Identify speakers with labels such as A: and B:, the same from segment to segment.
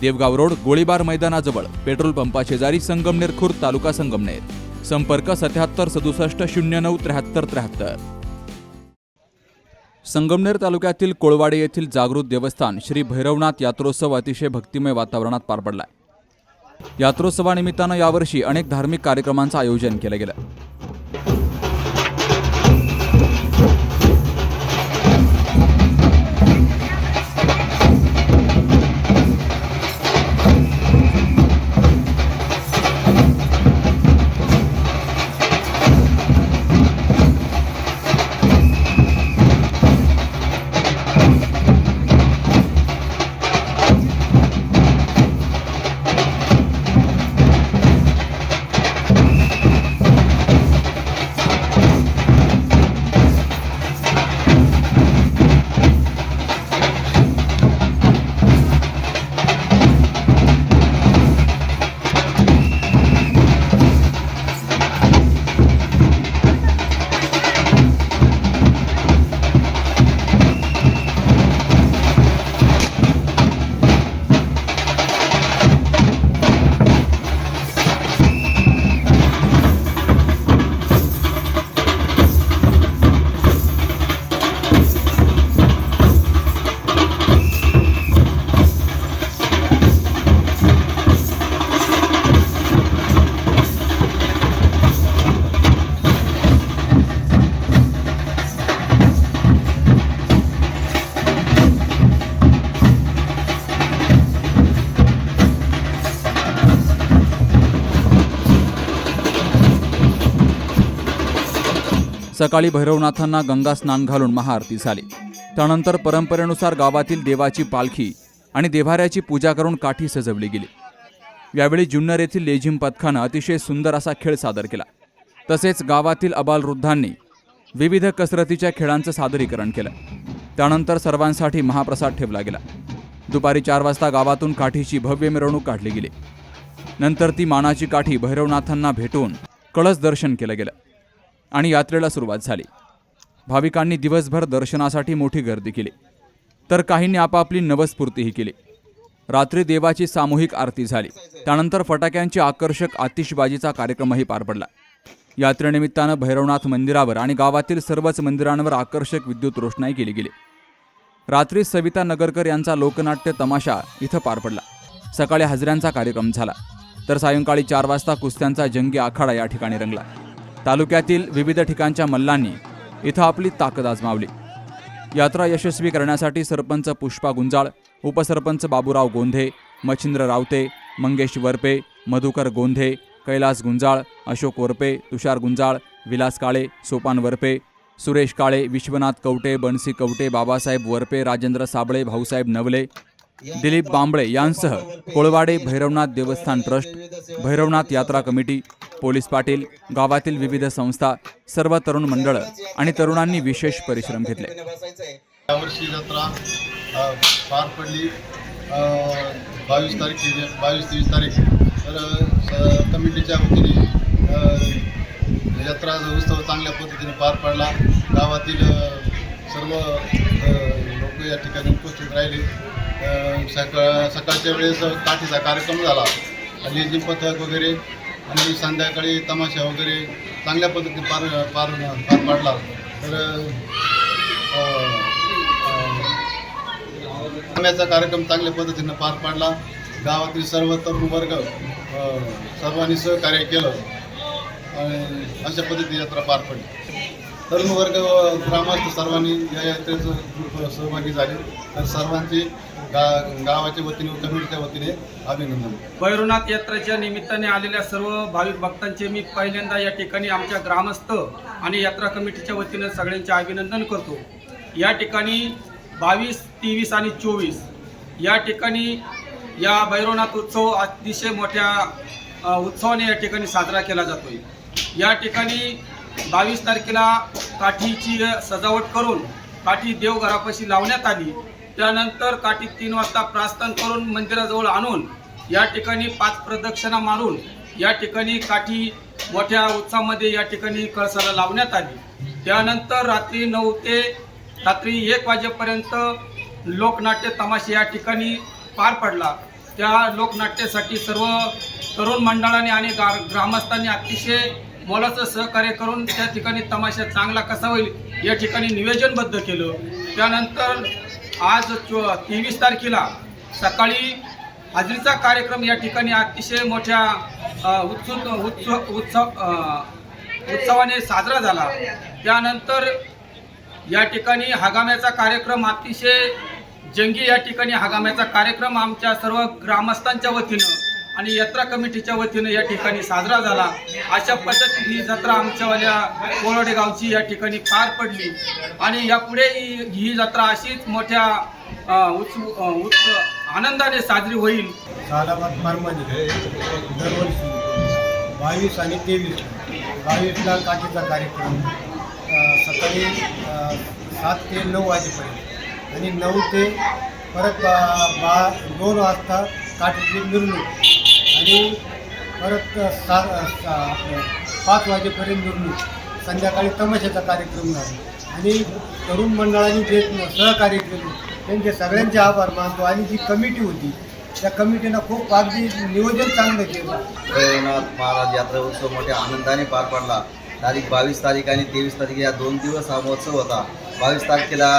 A: Devgaon road गोळीबार मैदानाजवळ petrol पंपा शेजारी संगमनेर खुर्द तालुका संगमनेर. संपर्क सत्याहत्तर सदुसष्ट शून्य नऊ त्र्याहत्तर त्र्याहत्तर. संगमनेर तालुक्यातील कोळवाडे येथील जागृत देवस्थान श्री भैरवनाथ यात्रोत्सव अतिशय भक्तिमय वातावरणात पार पडलाय. यात्रोत्सवानिमित्तानं यावर्षी अनेक धार्मिक कार्यक्रमांचं आयोजन केलं गेलं. सकाळी भैरवनाथांना गंगा स्नान घालून महाआरती झाली. त्यानंतर परंपरेनुसार गावातील देवाची पालखी आणि देभाऱ्याची पूजा करून काठी सजवली गेली. यावेळी जुन्नर येथील लेझिम पथकानं अतिशय सुंदर असा खेळ सादर केला. तसेच गावातील अबालवृद्धांनी विविध कसरतीच्या खेळांचं सादरीकरण केलं. त्यानंतर सर्वांसाठी महाप्रसाद ठेवला गेला. दुपारी चार वाजता गावातून काठीची भव्य मिरवणूक काढली गेली. नंतर ती मानाची काठी भैरवनाथांना भेटून कळस दर्शन केलं गेलं. आणि यात्रेला सुरुवात झाली. भाविकांनी दिवसभर दर्शनासाठी मोठी गर्दी केली. तर काहींनी आपापली नवस्फूर्तीही केली. रात्री देवाची सामूहिक आरती झाली. त्यानंतर फटाक्यांची आकर्षक आतिषबाजीचा कार्यक्रमही पार पडला. यात्रेनिमित्तानं भैरवनाथ मंदिरावर आणि गावातील सर्वच मंदिरांवर आकर्षक विद्युत रोषणाई केली गेली. रात्री सविता नगरकर यांचा लोकनाट्य तमाशा इथं पार पडला. सकाळी हजऱ्यांचा कार्यक्रम झाला. तर सायंकाळी चार वाजता कुस्त्यांचा जंगी आखाडा या ठिकाणी रंगला. तालुक्यातील विविध ठिकाणच्या मल्लांनी इथं आपली ताकद आजमावली. यात्रा यशस्वी करण्यासाठी सरपंच पुष्पा गुंजाळ उपसरपंच बाबूराव गोंधे मच्छिंद्र रावते मंगेश वरपे मधुकर गोंधे कैलास गुंजाळ अशोक वरपे तुषार गुंजाळ विलास काळे सोपान वरपे सुरेश काळे विश्वनाथ कवटे बनसी कवटे बाबासाहेब वरपे राजेंद्र साबळे भाऊसाहेब नवले दिलीप बांबळे यांसह कोळवाडे भैरवनाथ देवस्थान ट्रस्ट भैरवनाथ यात्रा कमिटी पोलीस पाटील गावातील विविध संस्था सर्व तरुण मंडळं आणि तरुणांनी विशेष परिश्रम घेतले.
B: यावर्षी जत्रा पार पडली. बावीस तारीख बावीस तेवीस तारीख. तर कमिटीच्या वतीने यात्रा जत्रा उत्सव चांगल्या पद्धतीने पार पडला. गावातील सर्व लोक या ठिकाणी उपस्थित राहिले. सकाळ सकाळच्या वेळेस काठीचा कार्यक्रम झाला. लेझिम पथक वगैरे आणि संध्याकाळी तमाशा वगैरे चांगल्या पद्धतीने पार पार पार पाडला. तर अ, कार्यक्रम चांगल्या पद्धतीनं पार पाडला. गावातील सर्व तरुण वर्ग सर्वांनी सहकार्य केलं. आणि अशा पद्धतीने यात्रा पार पडली. तरुण वर्ग ग्रामस्थ सर्वांनी या यात्रेचं सहभागी झाले. तर सर्वांची गा गावाच्या वतीने कमिटीच्या वतीने अभिनंदन.
C: भैरवनाथ यात्रेच्या निमित्ताने आलेल्या सर्व भाविक भक्तांचे मी पहिल्यांदा या ठिकाणी आमच्या ग्रामस्थ आणि यात्रा कमिटीच्या वतीनं सगळ्यांचे अभिनंदन करतो. या ठिकाणी बावीस तेवीस आणि चोवीस या ठिकाणी या भैरवनाथ उत्सव अतिशय मोठ्या उत्सवाने या ठिकाणी साजरा केला जातोय. या ठिकाणी बावीस तारखेला काठीची सजावट करून काठी देवघरापाशी लावण्यात आली. त्यानंतर काठी तीन वाजता प्रास्थान करून मंदिराजवळ आणून या ठिकाणी पाच प्रदक्षिणा मारून या ठिकाणी काठी मोठ्या उत्साहामध्ये या ठिकाणी कळसाला लावण्यात आली. त्यानंतर रात्री नऊ ते रात्री एक वाजेपर्यंत लोकनाट्य तमाशा या ठिकाणी पार पडला. त्या लोकनाट्यासाठी सर्व तरुण मंडळाने आणि गा ग्रामस्थांनी अतिशय मोलाचं सहकार्य करून त्या ठिकाणी तमाशा चांगला कसा होईल या ठिकाणी नियोजनबद्ध केलं. त्यानंतर आज चो तेवीस तारखेला सकाळी हाजरीचा कार्यक्रम या ठिकाणी अतिशय मोठ्या उत्सुक उत्सव उत्सव उत्सवाने साजरा झाला. त्यानंतर या ठिकाणी हगाम्याचा कार्यक्रम अतिशय जंगी या ठिकाणी हगाम्याचा कार्यक्रम आमच्या सर्व ग्रामस्थांच्या वतीनं आणि यात्रा कमिटीच्या वतीनं या ठिकाणी साजरा झाला. अशा पद्धतीने ही जत्रा आमच्यावाल्या कोरडे गावची या ठिकाणी पार पडली. आणि यापुढे ही ही जत्रा अशीच मोठ्या अ, उत्स आनंदाने साजरी होईल.
D: सालाबाद फार्ममध्ये म्हणजे दरवर्षी बावीस आणि तेवीस बावीसला काठीचा कार्यक्रम सकाळी सात ते नऊ वाजेपर्यंत. आणि नऊ ते परत बा बा दोन वाजता काठीची मिरवणूक. आणि परत सा सा आपलं पाच वाजेपर्यंत मिरवणूक संध्याकाळी तमाशाचा कार्यक्रम झाला. आणि तरुण मंडळाने जे सहकार्य केले त्यांचे सगळ्यांचे आभार मानतो. आणि जी कमिटी होती त्या कमिटीनं खूप अगदी नियोजन चांगलं केलं.
E: महाराज यात्रा उत्सव मोठ्या आनंदाने पार पडला. तारीख बावीस तारीख आणि तेवीस तारीख या दोन दिवस हा महोत्सव होता. बावीस तारखेला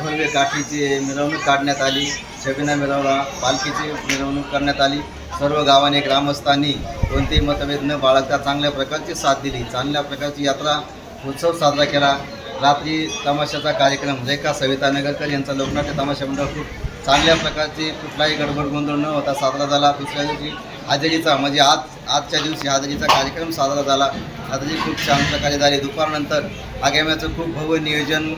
E: भव्य काठीची मिरवणूक काढण्यात आली छबिना मिरवला पालखीची मिरवणूक करण्यात आली. सर्व गावाने ग्रामस्थांनी कोणतेही मतभेद न बाळगता चांगल्या प्रकारची साथ दिली. चांगल्या प्रकारची यात्रा उत्सव साजरा केला. रात्री तमाशाचा कार्यक्रम रेखा सविता नगरकर यांचा लोकनाट्य तमाशा मंडळ खूप चांगल्या प्रकारची कुठलाही गडबड गोंधळ न होता साजरा झाला. दुसऱ्या दिवशी हाजरीचा म्हणजे आज आजच्या दिवशी हाजरीचा कार्यक्रम साजरा झाला. हाजरी खूप छान प्रकारे झाली. दुपारनंतर आगाम्याचं खूप भव्य नियोजन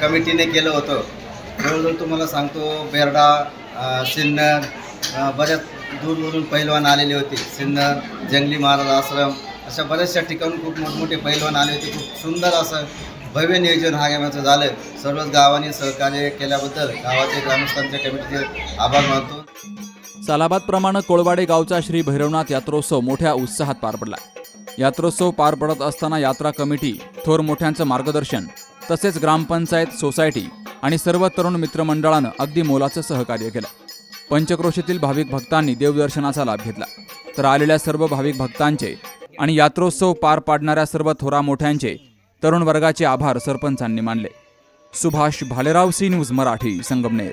E: कमिटीने केलं होतं. जवळजवळ तुम्हाला सांगतो बेरडा सिन्नर बऱ्याच दूरवरून पैलवान आलेले होते. सिन्नर जंगली महाराज आश्रम अशा बऱ्याचशा ठिकाणून खूप मोठमोठे पैलवान आले होते. खूप सुंदर असं भव्य नियोजन हा गेमाचं झालं. सर्वच गावांनी सहकार्य केल्याबद्दल गावाचे ग्रामस्थांच्या कमिटीचे आभार मानतो.
A: सालाबादप्रमाणे कोळवाडे गावचा श्री भैरवनाथ यात्रोत्सव मोठ्या उत्साहात पार पडला. यात्रोत्सव पार पडत असताना यात्रा कमिटी थोर मोठ्यांचं मार्गदर्शन तसेच ग्रामपंचायत सोसायटी आणि सर्व तरुण मित्रमंडळानं अगदी मोलाचं सहकार्य केलं. पंचक्रोशीतील भाविक भक्तांनी देवदर्शनाचा लाभ घेतला. तर आलेल्या सर्व भाविक भक्तांचे आणि यात्रोत्सव पार पाडणाऱ्या सर्व थोरा मोठ्यांचे तरुण वर्गाचे आभार सरपंचांनी मानले. Subhash Bhalerao C news Marathi Sangamner.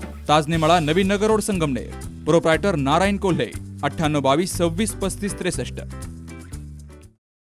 A: Tajanemala Navin Nagar road Sangamner. Proprietor Narayan Kolhe अठ्ठ्याण्णव बावीस सव्वीस पस्तीस त्रेसष्ट.